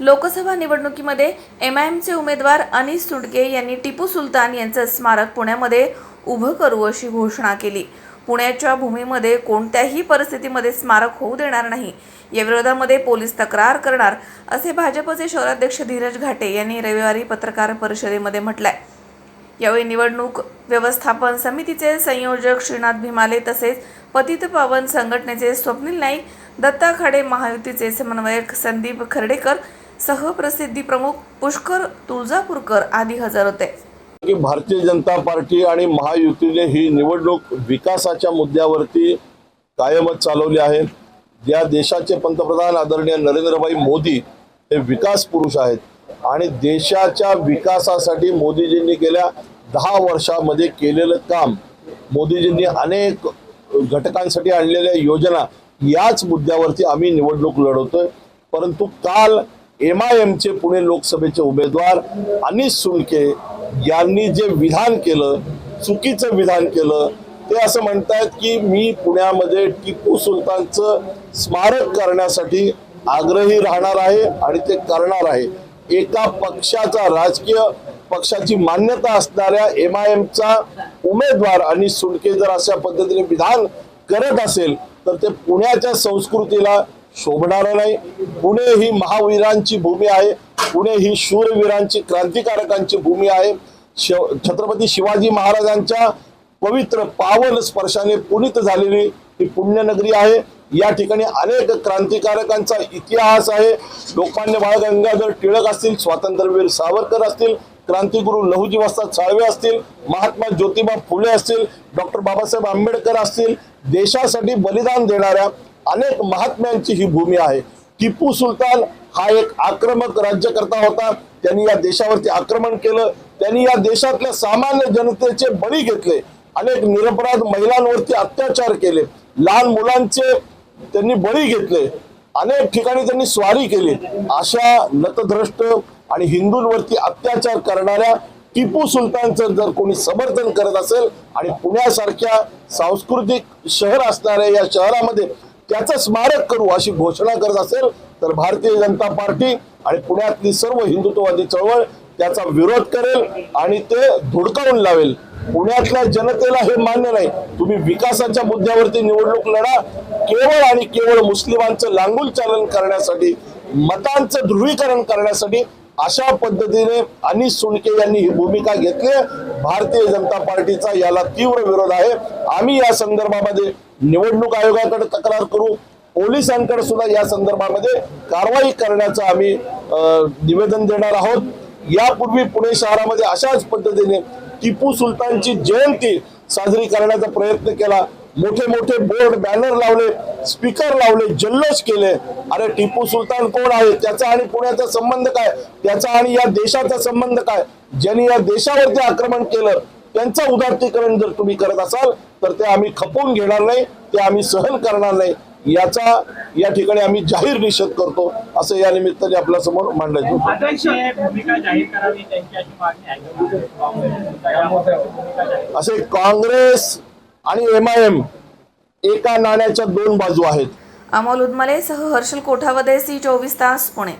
लोकसभा निवडणुकीमध्ये M I एमचे उमेदवार अनिस सुडके यांनी टिपू सुलतान यांचं स्मारक पुण्यामध्ये उभं करू अशी घोषणा केली. पुण्याच्या भूमीमध्ये कोणत्याही परिस्थितीमध्ये स्मारक होऊ देणार नाही. या विरोधामध्ये पोलीस तक्रार करणार असे भाजपचे शहराध्यक्ष धीरज घाटे यांनी रविवारी पत्रकार परिषदेमध्ये म्हटलंय. यावेळी निवडणूक व्यवस्थापन समितीचे संयोजक श्रीनाथ भीमाले तसेच पतित पावन संघटनेचे स्वप्नील नाईक दत्ता खाडे महायुतीचे समन्वयक संदीप खर्डेकर सहप्रसिद्धी प्रमुख पुष्कर तुळजापूरकर आदी हजर होते. की भारतीय जनता पार्टी आणि महायुतीने ही निवडणूक विकासाच्या मुद्द्यावरती कायमच चालवली आहे. या देशाचे पंतप्रधान आदरणीय नरेंद्रभाई मोदी हे विकास पुरुष आहेत आणि देशाच्या विकासासाठी मोदीजींनी गेल्या दहा वर्षामध्ये केलेलं काम मोदीजींनी अनेक घटकांसाठी आणलेल्या योजना याच मुद्द्यावरती आम्ही निवडणूक लढवतोय. परंतु काल एम आय एमचे पुणे लोकसभेचे उमेदवार अनिस सुलके यांनी जे विधान केलं चुकीचं विधान केलं ते असं म्हणतात की मी पुण्यामध्ये टिपू सुलतानचं स्मारक करण्यासाठी आग्रही राहणार आहे आणि ते करणार आहे. एका पक्षाचा राजकीय पक्षाची मान्यता असणाऱ्या एम आय एमचा उमेदवार आणि सुलके जर अशा पद्धतीने विधान करत असेल तर ते पुण्याच्या संस्कृतीला शोभणार नाही. पुणे ही महावीरांची भूमी आहे. पुणे ही शूरवीरांची क्रांतिकारकांची भूमी आहे. शिव छत्रपती शिवाजी महाराजांच्या पवित्र पावन स्पर्शाने पुनीत झालेली ही पुण्यनगरी आहे. या ठिकाणी अनेक क्रांतिकारकांचा इतिहास आहे. लोकमान्य बाळ गंगाधर टिळक असतील स्वातंत्र्यवीर सावरकर असतील क्रांतिगुरु लहुजी वस्ताद साळवे असतील महात्मा ज्योतिबा फुले असतील डॉक्टर बाबासाहेब आंबेडकर असतील देशासाठी बलिदान देणाऱ्या अनेक महात्म्यांची ही भूमी आहे. टिपू सुलतान हा एक आक्रमक राज्यकर्ता होता. त्यांनी या देशावरती आक्रमण केलं. त्यांनी या देशातल्या सामान्य जनतेचे बळी घेतले. अनेक निरपराध महिलांवरती अत्याचार केले. लहान मुलांचे त्यांनी बळी घेतले. अनेक ठिकाणी त्यांनी स्वारी केली. अशा नतद्रष्ट आणि हिंदूंवरती अत्याचार करणाऱ्या टिपू सुलतानचं जर कोणी समर्थन करत असेल आणि पुण्यासारख्या सांस्कृतिक शहर असणाऱ्या या शहरामध्ये त्याचं स्मारक करू अशी घोषणा करत असेल तर भारतीय जनता पार्टी आणि पुण्यातली सर्व हिंदुत्ववादी चळवळ त्याचा विरोध करेल आणि ते धुडकावून लावेल. पुण्यातल्या जनतेला हे मान्य नाही. तुम्ही विकासाच्या मुद्द्यावरती निवडणूक लढा. केवळ आणि केवळ मुस्लिमांचं लांगुल चालन करण्यासाठी मतांचं ध्रुवीकरण करण्यासाठी अशा पद्धतीने अनिस सुनके यांनी ही भूमिका घेतली भारतीय जनता पार्टीचा याला तीव्र विरोध आहे. आम्ही या संदर्भामध्ये निवडणूक आयोगाकडे तक्रार करू पोलिसांकडे सुद्धा या संदर्भामध्ये कारवाई करण्याचं आम्ही निवेदन देणार आहोत. यापूर्वी पुणे शहरामध्ये अशाच पद्धतीने टिपू सुलतानची जयंती साजरी करण्याचा प्रयत्न केला. मोठे मोठे बोर्ड बॅनर लावले स्पीकर लावले जल्लोष केले. अरे टिपू सुलतान कोण आहे? त्याचा आणि पुण्याचा संबंध काय? त्याचा आणि या देशाचा संबंध काय? ज्यांनी या देशावरती आक्रमण केलं त्यांचं उदात्तीकरण जर तुम्ही करत असाल तर ते आम्ही खपवून घेणार नाही ते आम्ही सहन करणार नाही. याचा या ठिकाणी आम्ही जाहीर निषेध करतो असं या निमित्ताने आपल्यासमोर मांडायचं होतं. असे काँग्रेस आणि एम आय एम एका नाण्याच्या दोन बाजू आहेत. अमोल उदमले सह हर्षल कोठावदे सी चोवीस तास पुणे.